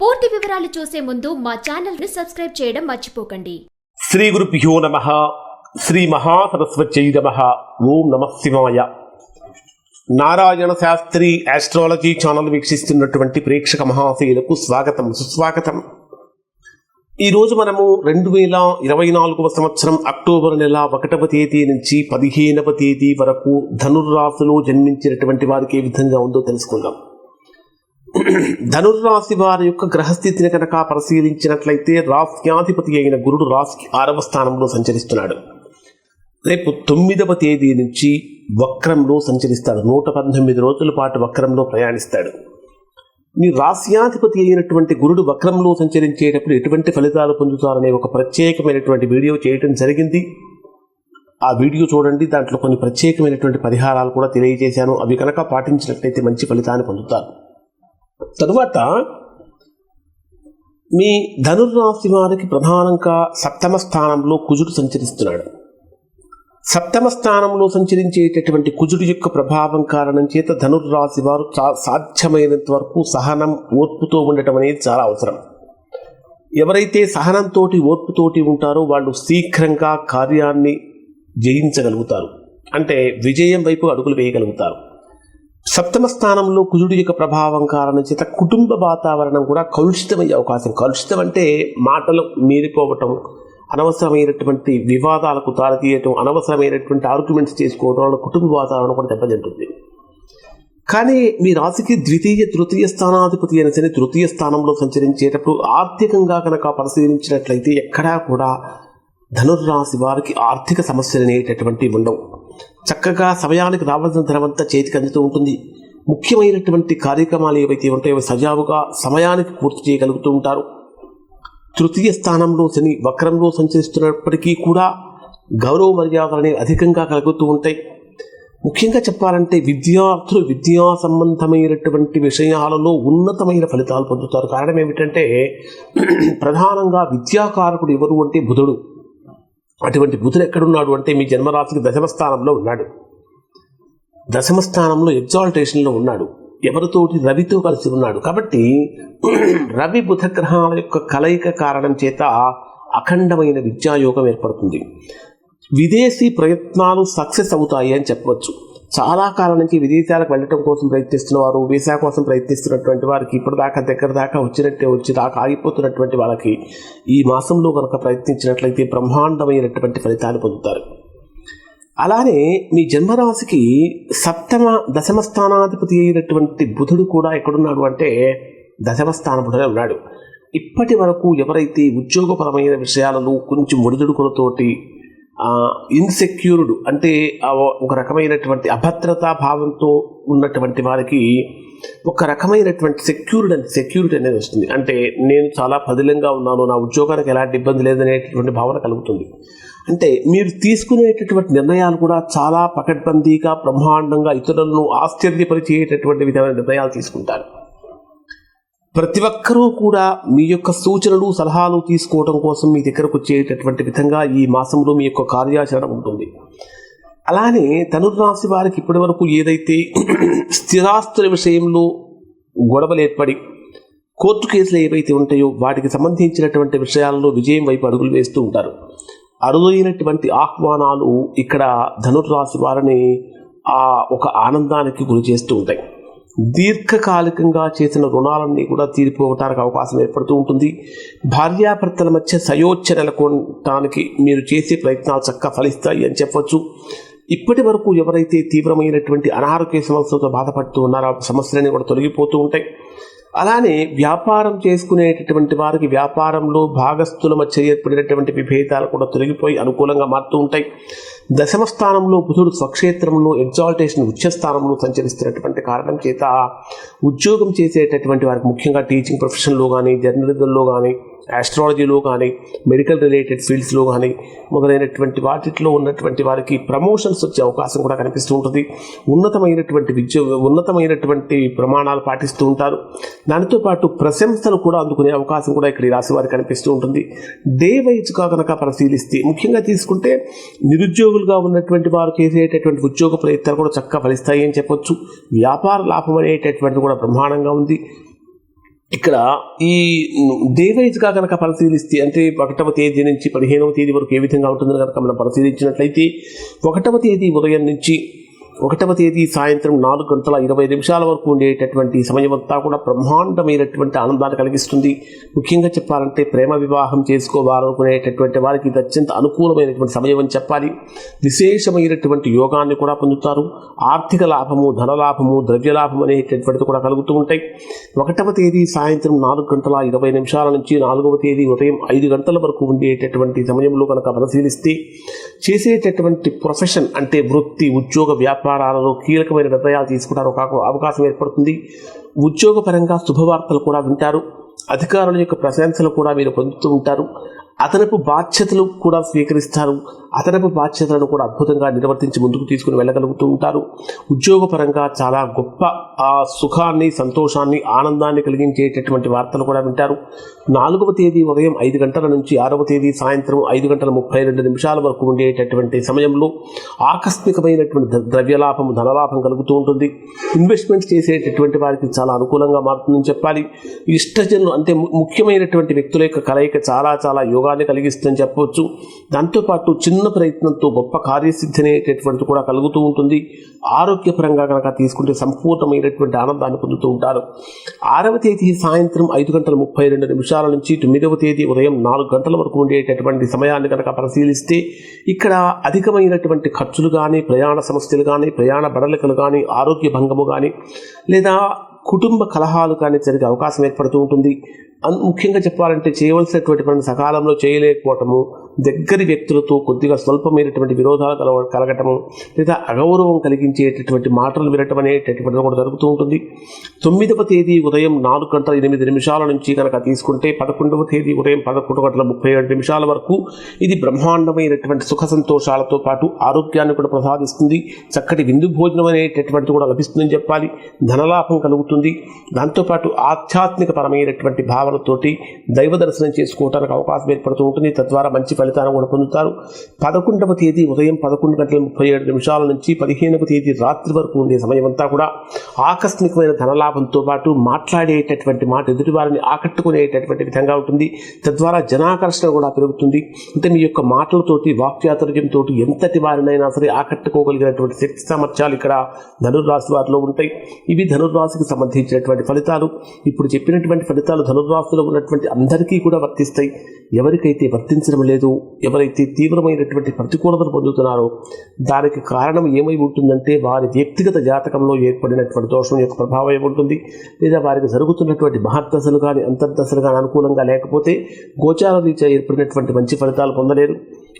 పూర్తి వివరాలు చూసే ముందు మా ఛానల్ సబ్స్క్రైబ్ చేయడం మర్చిపోకండి. శ్రీ గురుభ్యో నమ. శ్రీ మహాసరస్వత్యై నమ. ఓం నమ శివాయ. నారాయణ శాస్త్రి ఆస్ట్రాలజీ ఛానల్ వీక్షిస్తున్నటువంటి ప్రేక్షక మహాశయులకు స్వాగతం సుస్వాగతం. ఈరోజు మనము రెండు వేల ఇరవై నాలుగవ సంవత్సరం అక్టోబర్ నెల ఒకటవ తేదీ నుంచి పదిహేనవ తేదీ వరకు ధనుర్రాశిలో జన్మించినటువంటి వారికి ఏ విధంగా ఉందో తెలుసుకుందాం. ధనుర్రాశి వారి యొక్క గ్రహస్థితిని కనుక పరిశీలించినట్లయితే రాస్యాధిపతి అయిన గురుడు రాశికి ఆరవ స్థానంలో సంచరిస్తున్నాడు. రేపు తొమ్మిదవ తేదీ నుంచి వక్రంలో సంచరిస్తాడు. నూట పద్దెనిమిది రోజుల పాటు వక్రంలో ప్రయాణిస్తాడు. మీ రాస్యాధిపతి అయినటువంటి గురుడు వక్రంలో సంచరించేటప్పుడు ఎటువంటి ఫలితాలు పొందుతారనే ఒక ప్రత్యేకమైనటువంటి వీడియో చేయటం జరిగింది. ఆ వీడియో చూడండి. దాంట్లో కొన్ని ప్రత్యేకమైనటువంటి పరిహారాలు కూడా తెలియజేశాను. అవి కనుక పాటించినట్లయితే మంచి ఫలితాన్ని పొందుతారు. తరువాత మీ ధనుర్రాశి వారికి ప్రధానంగా సప్తమ స్థానంలో కుజుడు సంచరిస్తున్నాడు. సప్తమ స్థానంలో సంచరించేటటువంటి కుజుడు యొక్క ప్రభావం కారణం చేత ధనుర్రాశి వారు సాధ్యమైనంత వరకు సహనం ఓర్పుతో ఉండటం అనేది చాలా అవసరం. ఎవరైతే సహనంతో ఓర్పుతోటి ఉంటారో వాళ్ళు శీఘ్రంగా కార్యాన్ని జయించగలుగుతారు. అంటే విజయం వైపు అడుగులు వేయగలుగుతారు. సప్తమ స్థానంలో కుజుడి యొక్క ప్రభావం కారణం చేత కుటుంబ వాతావరణం కూడా కలుషితమయ్యే అవకాశం. కలుషితం అంటే మాటలు మీరిపోవటం అనవసరమైనటువంటి వివాదాలకు తారతీయటం అనవసరమైనటువంటి ఆర్గ్యుమెంట్స్ చేసుకోవడం వల్ల కుటుంబ వాతావరణం కూడా దెబ్బతింటుంది. కానీ మీ రాశికి ద్వితీయ తృతీయ స్థానాధిపతి అయిన శని తృతీయ స్థానంలో సంచరించేటప్పుడు ఆర్థికంగా కనుక పరిశీలించినట్లయితే ఎక్కడా కూడా ధనుర్రాశి వారికి ఆర్థిక సమస్యలు అనేటటువంటివి ఉండవు. చక్కగా సమయానికి రావాల్సిన ధనమంతా చేతికి అందుతూ ఉంటుంది. ముఖ్యమైనటువంటి కార్యక్రమాలు ఏవైతే ఉంటాయో సజావుగా సమయానికి పూర్తి చేయగలుగుతూ ఉంటారు. తృతీయ స్థానంలో శని వక్రంలో సంచరిస్తున్నప్పటికీ కూడా గౌరవ మర్యాదలనే అధికంగా కలుగుతూ ఉంటాయి. ముఖ్యంగా చెప్పాలంటే విద్యార్థులు విద్యా సంబంధమైనటువంటి విషయాలలో ఉన్నతమైన ఫలితాలు పొందుతారు. కారణం ఏమిటంటే ప్రధానంగా విద్యాకారకుడు ఎవరు అంటే బుధుడు. అటువంటి బుధుడు ఎక్కడున్నాడు అంటే మీ జన్మరాశికి దశమ స్థానంలో ఉన్నాడు. దశమ స్థానంలో ఎగ్జాల్టేషన్లో ఉన్నాడు. ఎవరితోటి? రవితో కలిసి ఉన్నాడు. కాబట్టి రవి బుధ గ్రహాల యొక్క కలయిక కారణం చేత అఖండమైన విద్యాయోగం ఏర్పడుతుంది. విదేశీ ప్రయత్నాలు సక్సెస్ అవుతాయి అని చెప్పవచ్చు. చాలా కాలం నుంచి విదేశాలకు వెళ్ళటం కోసం ప్రయత్నిస్తున్న వారు వీసా కోసం ప్రయత్నిస్తున్నటువంటి వారికి ఇప్పటిదాకా దగ్గర దాకా వచ్చినట్టే వచ్చి దాకా ఆగిపోతున్నటువంటి వాళ్ళకి ఈ మాసంలో కనుక ప్రయత్నించినట్లయితే బ్రహ్మాండమైనటువంటి ఫలితాలు పొందుతారు. అలానే మీ జన్మరాశికి సప్తమ దశమ స్థానాధిపతి అయినటువంటి బుధుడు కూడా ఎక్కడున్నాడు అంటే దశమ స్థానపుడే ఉన్నాడు. ఇప్పటి వరకు ఎవరైతే ఉద్యోగపరమైన విషయాలలో కొంచెం ఒడిదుడుకులతోటి ఇన్సెక్యూర్డ్ అంటే ఒక రకమైనటువంటి అభద్రతా భావంతో ఉన్నటువంటి వారికి ఒక రకమైనటువంటి సెక్యూర్డ్ అండ్ సెక్యూరిటీ అనేది వస్తుంది. అంటే నేను చాలా పదిలంగా ఉన్నాను నా ఉద్యోగానికి ఎలాంటి ఇబ్బంది లేదనేటటువంటి భావన కలుగుతుంది. అంటే మీరు తీసుకునేటటువంటి నిర్ణయాలు కూడా చాలా పకడ్బందీగా బ్రహ్మాండంగా ఇతరులను ఆశ్చర్యపరిచేటటువంటి విధమైన నిర్ణయాలు తీసుకుంటారు. ప్రతి ఒక్కరూ కూడా మీ యొక్క సూచనలు సలహాలు తీసుకోవడం కోసం మీ దగ్గరకు వచ్చేటటువంటి విధంగా ఈ మాసంలో మీ యొక్క కార్యాచరణ ఉంటుంది. అలానే ధనుర్రాశి వారికి ఇప్పటి వరకు ఏదైతే స్థిరాస్తుల విషయంలో గొడవలు ఏర్పడి కోర్టు కేసులు ఏవైతే ఉంటాయో వాటికి సంబంధించినటువంటి విషయాల్లో విజయం వైపు అడుగులు వేస్తూ ఉంటారు. అరుదైనటువంటి ఆహ్వానాలు ఇక్కడ ధనుర్రాశి వారిని ఆ ఒక ఆనందానికి గురి చేస్తూ ఉంటాయి. దీర్ఘకాలికంగా చేసిన రుణాలన్నీ కూడా తీరిపోవటానికి అవకాశం ఏర్పడుతూ ఉంటుంది. భార్యాభర్తల మధ్య సయోధ్య నెలకొనటానికి మీరు చేసే ప్రయత్నాలు చక్కగా ఫలిస్తాయి అని చెప్పవచ్చు ఇప్పటి వరకు ఎవరైతే తీవ్రమైనటువంటి అనారోగ్య సమస్యలతో బాధపడుతూ ఉన్నారో ఆ సమస్యలన్నీ కూడా తొలగిపోతూ ఉంటాయి. అలానే వ్యాపారం చేసుకునేటటువంటి వారికి వ్యాపారంలో భాగస్థుల మధ్య ఏర్పడినటువంటి విభేదాలు కూడా తొలగిపోయి అనుకూలంగా మారుతూ ఉంటాయి. దశమ స్థానంలో బుధుడు స్వక్షేత్రంలో ఎగ్జాల్టేషన్ ఉచ్చస్థానంలో సంచరిస్తున్నటువంటి కారణం చేత ఉద్యోగం చేసేటటువంటి వారికి ముఖ్యంగా టీచింగ్ ప్రొఫెషన్లో కానీ జర్నలిజంలో కానీ ఆస్ట్రాలజీలో కానీ మెడికల్ రిలేటెడ్ ఫీల్డ్స్లో కానీ మొదలైనటువంటి వాటిలో ఉన్నటువంటి వారికి ప్రమోషన్స్ వచ్చే అవకాశం కూడా కనిపిస్తూ ఉంటుంది. ఉన్నతమైనటువంటి విద్య ఉన్నతమైనటువంటి ప్రమాణాలు పాటిస్తూ ఉంటారు. దానితో పాటు ప్రశంసలు కూడా అందుకునే అవకాశం కూడా ఇక్కడ ఈ రాశి వారికి కనిపిస్తూ ఉంటుంది. డే వైజ్గా కనుక పరిశీలిస్తే ముఖ్యంగా తీసుకుంటే నిరుద్యోగులుగా ఉన్నటువంటి వారు చేసేటటువంటి ఉద్యోగ ప్రయత్నాలు కూడా చక్కగా ఫలిస్తాయి అని చెప్పొచ్చు. వ్యాపార లాభం అనేటటువంటిది కూడా బ్రహ్మాండంగా ఉంది. ఇక్కడ ఈ దేవైజ్గా కనుక పరిశీలిస్తే అంటే ఒకటవ తేదీ నుంచి పదిహేనవ తేదీ వరకు ఏ విధంగా ఉంటుందని కనుక మనం పరిశీలించినట్లయితే ఒకటవ తేదీ ఉదయం నుంచి ఒకటవ తేదీ సాయంత్రం నాలుగు గంటల ఇరవై నిమిషాల వరకు ఉండేటటువంటి సమయం అంతా కూడా బ్రహ్మాండమైనటువంటి ఆనందాన్ని కలిగిస్తుంది. ముఖ్యంగా చెప్పాలంటే ప్రేమ వివాహం చేసుకోవాలనుకునేటటువంటి వారికి ఇది అత్యంత అనుకూలమైనటువంటి సమయం అని చెప్పాలి. విశేషమైనటువంటి యోగాన్ని కూడా పొందుతారు. ఆర్థిక లాభము ధనలాభము ద్రవ్యలాభం అనేటటువంటిది కూడా కలుగుతూ ఉంటాయి. ఒకటవ తేదీ సాయంత్రం నాలుగు గంటల ఇరవై నిమిషాల నుంచి నాలుగవ తేదీ ఉదయం ఐదు గంటల వరకు ఉండేటటువంటి సమయంలో కనుక పరిశీలిస్తే చేసేటటువంటి ప్రొఫెషన్ అంటే వృత్తి ఉద్యోగ వ్యాపారాలలో కీలకమైన నిర్ణయాలు తీసుకుంటారు ఒక అవకాశం ఏర్పడుతుంది. ఉద్యోగపరంగా శుభవార్తలు కూడా వింటారు. అధికారుల యొక్క ప్రశంసలు కూడా మీరు పొందుతూ ఉంటారు. అదనపు బాధ్యతలు కూడా స్వీకరిస్తారు. అదనపు బాధ్యతలను కూడా అద్భుతంగా నిర్వర్తించి ముందుకు తీసుకుని వెళ్ళగలుగుతూ ఉంటారు. ఉద్యోగపరంగా చాలా గొప్ప ఆ సుఖాన్ని సంతోషాన్ని ఆనందాన్ని కలిగించేటటువంటి వార్తలు కూడా వింటారు. నాలుగవ తేదీ ఉదయం ఐదు గంటల నుంచి ఆరవ తేదీ సాయంత్రం ఐదు గంటల ముప్పై రెండు నిమిషాల వరకు ఉండేటటువంటి సమయంలో ఆకస్మికమైనటువంటి ద- ద్రవ్యలాభం ధనలాభం కలుగుతూ ఉంటుంది. ఇన్వెస్ట్మెంట్ చేసేటటువంటి వారికి చాలా అనుకూలంగా మారుతుందని చెప్పాలి. ఇష్టజనులు అంటే ముఖ్యమైనటువంటి వ్యక్తుల యొక్క కలయిక చాలా చాలా యోగ యోగాన్ని కలిగిస్తుందని చెప్పవచ్చు. దాంతోపాటు చిన్న ప్రయత్నంతో గొప్ప కార్యసిద్ధి అనేటటువంటి కూడా కలుగుతూ ఉంటుంది. ఆరోగ్యపరంగా కనుక తీసుకుంటే సంపూర్ణమైనటువంటి ఆనందాన్ని పొందుతూ ఉంటారు. ఆరవ తేదీ సాయంత్రం ఐదు గంటల ముప్పై రెండు నిమిషాల నుంచి తొమ్మిదవ తేదీ ఉదయం నాలుగు గంటల వరకు ఉండేటటువంటి సమయాన్ని కనుక పరిశీలిస్తే ఇక్కడ అధికమైనటువంటి ఖర్చులు కానీ ప్రయాణ సమస్యలు కానీ ప్రయాణ బడలికలు కానీ ఆరోగ్య భంగము కానీ లేదా కుటుంబ కలహాలు కానీ జరిగే అవకాశం ఏర్పడుతూ ఉంటుంది. ముఖ్యంగా చెప్పాలంటే చేయవలసినటువంటి పని సకాలంలో చేయలేకపోవటము దగ్గరి వ్యక్తులతో కొద్దిగా స్వల్పమైనటువంటి విరోధాలు కలవ కలగటము లేదా అగౌరవం కలిగించేటటువంటి మాటలు వినటం అనేటటువంటిది కూడా జరుగుతూ ఉంటుంది. తొమ్మిదవ తేదీ ఉదయం నాలుగు గంటల ఎనిమిది నిమిషాల నుంచి కనుక తీసుకుంటే పదకొండవ తేదీ ఉదయం పదకొండు గంటల ముప్పై ఏడు నిమిషాల వరకు ఇది బ్రహ్మాండమైనటువంటి సుఖ సంతోషాలతో పాటు ఆరోగ్యాన్ని కూడా ప్రసాదిస్తుంది. చక్కటి విందు భోజనం అనేటటువంటిది కూడా లభిస్తుందని చెప్పాలి. ధనలాభం కలుగుతుంది. దాంతోపాటు ఆధ్యాత్మిక పరమైనటువంటి భావనతోటి దైవ దర్శనం చేసుకోవడానికి అవకాశం ఏర్పడుతూ ఉంటుంది. తద్వారా మంచి ఫలితాన్ని కూడా పొందుతారు. పదకొండవ తేదీ ఉదయం పదకొండు గంటల ముప్పై ఏడు నిమిషాల నుంచి పదిహేనవ తేదీ రాత్రి వరకు ఉండే సమయం అంతా కూడా ఆకస్మికమైన ధనలాభంతో పాటు మాట్లాడేటటువంటి మాట ఎదుటి వారిని ఆకట్టుకునేటటువంటి విధంగా ఉంటుంది. తద్వారా జనాకర్షణ కూడా పెరుగుతుంది. అంటే మీ యొక్క మాటలతోటి వాక్యాతుర్యంతో ఎంతటి వారినైనా సరే ఆకట్టుకోగలిగినటువంటి శక్తి సామర్థ్యాలు ఇక్కడ ధనుర్రాశి వారిలో ఉంటాయి. ఇవి ధనుర్రాశికి సంబంధించినటువంటి ఫలితాలు. ఇప్పుడు చెప్పినటువంటి ఫలితాలు ధనుర్రాశిలో ఉన్నటువంటి అందరికీ కూడా వర్తిస్తాయి. ఎవరికైతే వర్తించడం లేదు ఎవరైతే తీవ్రమైనటువంటి ప్రతికూలతను పొందుతున్నారో దానికి కారణం ఏమై ఉంటుందంటే వారి వ్యక్తిగత జాతకంలో ఏర్పడినటువంటి దోషం యొక్క ప్రభావం ఏముంటుంది లేదా వారికి జరుగుతున్నటువంటి మహర్దశలు కానీ అంతర్దశలు కానీ అనుకూలంగా లేకపోతే గోచార రీత్యా ఏర్పడినటువంటి మంచి ఫలితాలు పొందలేరు.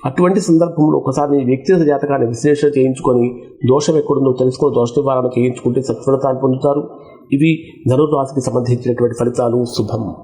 అటువంటి సందర్భంలో ఒకసారి నీ వ్యక్తిగత జాతకాన్ని విశ్లేషణ చేయించుకొని దోషం ఎక్కడుందో తెలుసుకుని దోష నివారణ చేయించుకుంటే సత్ఫలితాన్ని పొందుతారు. ఇవి ధనుర్రాశికి సంబంధించినటువంటి ఫలితాలు. శుభం.